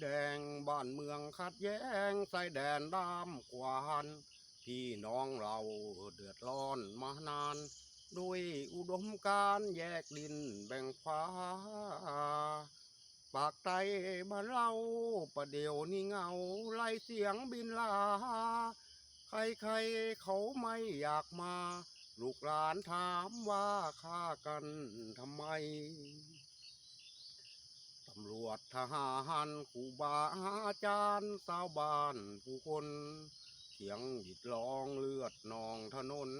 แดง บ้านเมืองขัดแย้งใส่แดนดำกวานพี่น้องเราเดือดร้อนมานานด้วยอุดมการแยกดินแบ่งฟ้า ปากไตบ้านเราประเดี๋ยวนี้เงาไล่เสียงบินลา ใครๆเขาไม่อยากมา ลูกหลานถามว่าฆ่ากันทำไมำรวจทหารครูบาอาจารย์ชาวบ้านผู้คน เสียงหยิดร้องเลือดนองถนน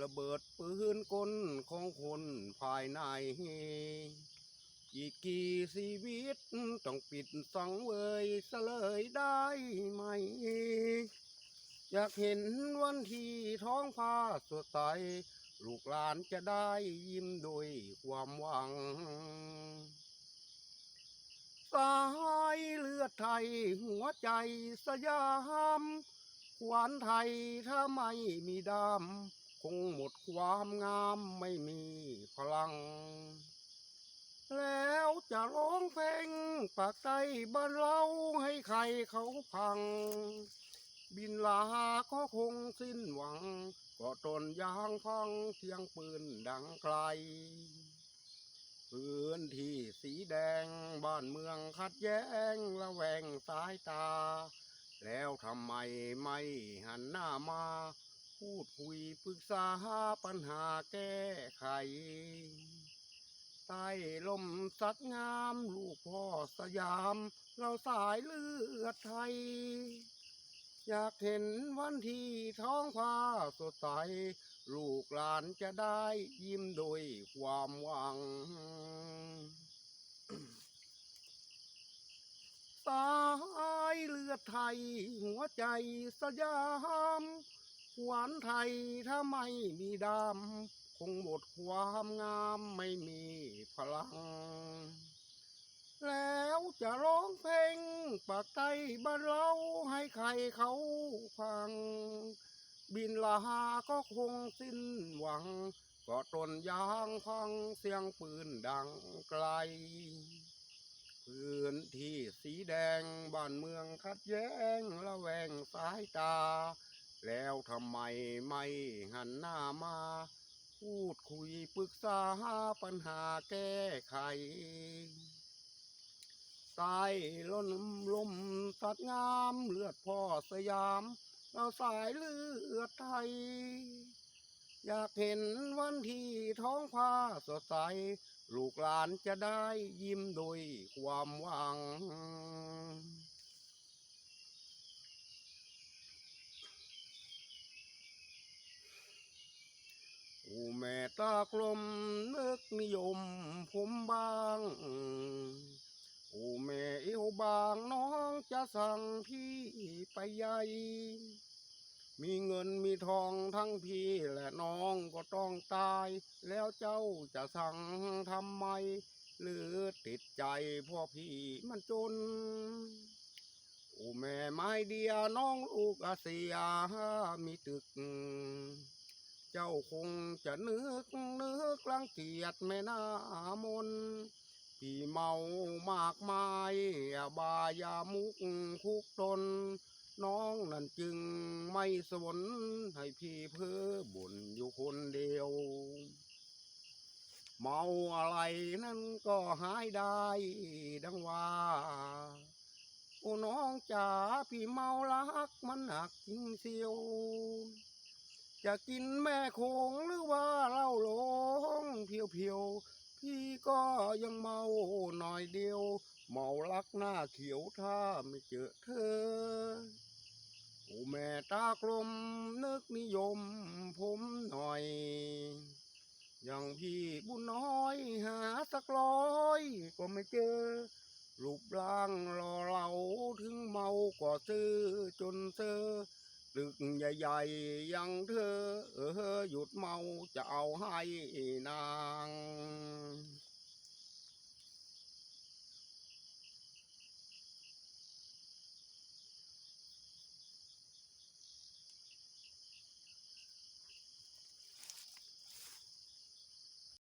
ระเบิดปืนกลของคนภายใน อีกกี่ชีวิตต้องปิดสังเวยเสลยได้ไหม อยากเห็นวันที่ท้องฟ้าสดใส ลูกหลานจะได้ยิ้มด้วยความหวัง สาย เลือดไทยหัวใจสยามขวานไทยถ้าไม่มีดำคงหมดความงามไม่มีพลัง แล้วจะร้องเพลงปากใจบ้านเราให้ใครเขาพัง บินลาก็คงสิ้นหวังก็ตนยางฟังเสียงปืนดังไกลพื้นที่สีแดง บ้านเมืองขัดแย้งระแวงสายตา แล้วทำไมไม่หันหน้ามา พูดคุยปรึกษาปัญหาแก้ไข ใต้ลมสัดงาม ลูกพ่อสยาม เราสายเลือดไทย อยากเห็นวันที่ท้องฟ้าสดใส ลูกหลานจะได้ยิ้มโดวยความหวัง สายเลือด ไทยหัวใจสยามขวานไทยถ้าไม่มีดำคงหมดความงามไม่มีพลัง แล้วจะร้องเพลงปากใต้บ้านเราให้ใครเขาฟัง บินลาก็คงสิ้นหวังก็ตนยางฟังเสียงปืนดังไกล พื้นที่สีแดงบ้านเมืองขัดแย้งระแวงสายตา แล้วทำไมไม่หันหน้ามา พูดคุยปรึกษาปัญหาแก้ไขใต้ล้นลมสัดงามเลือดพ่อสยามเราสายเลือดไทย อยากเห็นวันที่ท้องฟ้าสดใส ลูกหลานจะได้ยิ้มโดวยความหวังอ้แม่ตากลมนึกนิยมผมบางอ้แม่เอวบางน้องจะสั่งพี่ไปใหญ่ มีเงินมีทองทั้งพี่และน้องก็ต้องตาย แล้วเจ้าจะสั่งทำไม หรือติดใจพ่อพี่มันจนโอ้แม่ไม้เดียน้องลูกอาเซียมีตึก เจ้าคงจะนึกนึกรังเกียจแม่น้ามนพี่เมามากมายบายามุกคุกตน น้องนั่นจึงไม่สนให้พี่เพ้อบ่นอยู่คนเดียว เมาอะไรนั่นก็หายได้ ดังว่า โอ้น้องจ๋าพี่เมารักมันหนักจริงเสียว จะกินแม่คงหรือว่าเหล้าหลงเพียวเพียวๆ พี่ก็ยังเมาหน่อยเดียว เมาลักหน้าเขียวถ้าไม่เจอเธอ ตากลมนึกนิยมผมหน่อย อย่างพี่บุญน้อยหาสักร้อย ก็ไม่เจอรูปร่างรอเราถึงเมาก็ซื้อจนเซอตึกใหญ่ๆอยังเธอ เออหยุดเมาจะเอาให้นาง